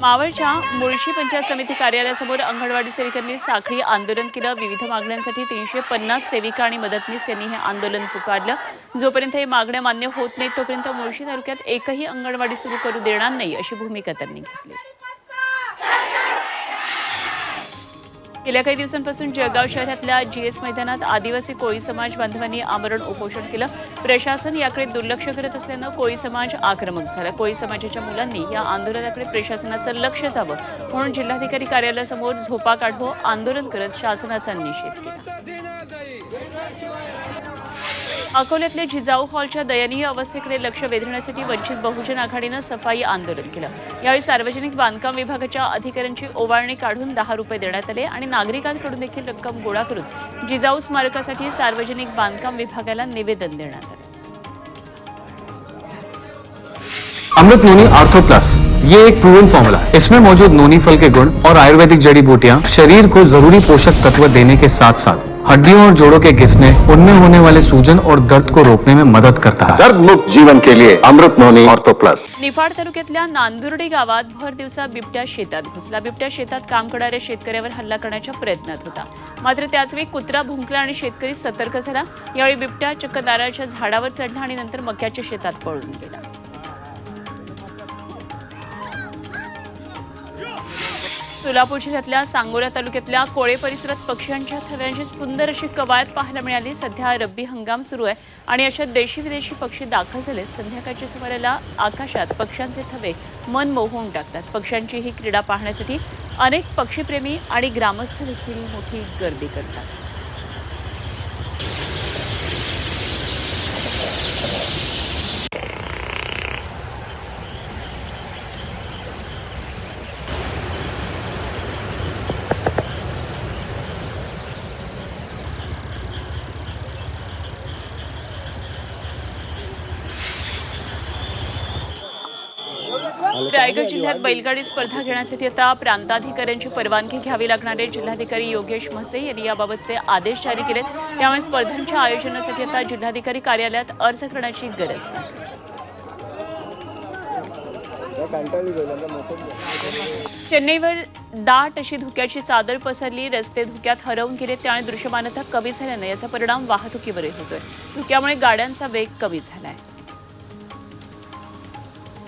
मावळच्या मुळशी पंचायत समिती कार्यालयासमोर अंगणवाडी सेविकांनी साखळी आंदोलन केलं. विविध मागण्यांसाठी तीनशे पन्नास सेविका आणि मदतनीस यांनी हे आंदोलन पुकारलं. जोपर्यंत हे मागण्या मान्य होत नाहीत तोपर्यंत मुळशी तालुक्यात एकही अंगणवाडी सुरू करू देणार नाही अशी भूमिका त्यांनी घेतली. गेल्या काही दिवसांपासून जळगाव शहरातल्या जीएस मैदानात आदिवासी कोळी समाज बांधवांनी आमरण उपोषण केलं. प्रशासन याकडे दुर्लक्ष करत असल्यानं कोळी समाज आक्रमक झाला. कोळी समाजाच्या मुलांनी या आंदोलनाकडे प्रशासनाचं लक्ष जावं म्हणून जिल्हाधिकारी कार्यालयासमोर झोपा काढो आंदोलन करत शासनाचा निषेध केला. अकोल्यातल्या जिजाऊ हॉलच्या दयनीय अवस्थेकडे लक्ष वेधण्यासाठी वंचित बहुजन आघाडीनं सफाई आंदोलन केलं. यावेळी सार्वजनिक बांधकाम विभागाच्या अधिकाऱ्यांची ओवाळणी काढून दहा रुपये देण्यात आले आणि नागरिकांकडून देखील रक्कम गोळा करून जिजाऊ स्मारकासाठी सार्वजनिक बांधकाम विभागाला निवेदन देण्यात आलं. Amrit noni ortho plus. ये एक प्रूवन फॉर्मूला है इसमें मौजूद नोनी फल के गुण और आयुर्वेदिक जड़ी बूटियां शरीर को जरूरी पोषक तत्व देने के साथ साथ हड्डियों और जोड़ों के घिसने उनमें होने वाले सूजन और दर्द को रोकने में मदद करता है। दर्द मुक्त जीवन के लिए Amrit noni ortho plus. Niphad तालुक्यातल्या नांदुर्डी गावात भर दिवसा बिबट्या शेतात घुसला. बिबट्या शेतात काम करणाऱ्या शेतकऱ्यावर हल्ला करण्याच्या प्रयत्नात होता. मात्र त्याचवेळी कुत्रा भुंकला आणि शेतकरी सतर्क झाला. यावेळी बिबट्या चक्क नारळाच्या झाडावर चढला आणि नंतर मक्याच्या शेतात पळून गेला. सोलापूर जिल्ह्यातल्या सांगोला तालुक्यातल्या कोळे परिसरात पक्ष्यांच्या थव्यांची सुंदर अशी कवायत पाहायला मिळाली. सध्या रब्बी हंगाम सुरू आहे आणि अशा देशी विदेशी पक्षी दाखल झाले. संध्याकाळच्या सुमाराला आकाशात पक्ष्यांचे थवे मन मोहून टाकतात. पक्ष्यांची ही क्रीडा पाहण्यासाठी अनेक पक्षीप्रेमी आणि ग्रामस्थ देखील मोठी गर्दी करतात. रायगड जिल्ह्यात बैलगाडी स्पर्धा घेण्यासाठी आता प्रांताधिकाऱ्यांची परवानगी घ्यावी लागणारे जिल्हाधिकारी योगेश म्हसे यांनी याबाबतचे आदेश जारी केलेत. त्यामुळे स्पर्धांच्या आयोजनासाठी आता जिल्हाधिकारी कार्यालयात अर्ज करण्याची गरज चेन्नईवर दाट अशी धुक्याची चादर पसरली. रस्ते धुक्यात हरवून गेले. त्यामुळे दृश्यमानता कमी झाल्यानं याचा परिणाम वाहतुकीवरही होतोय. धुक्यामुळे गाड्यांचा वेग कमी झालाय.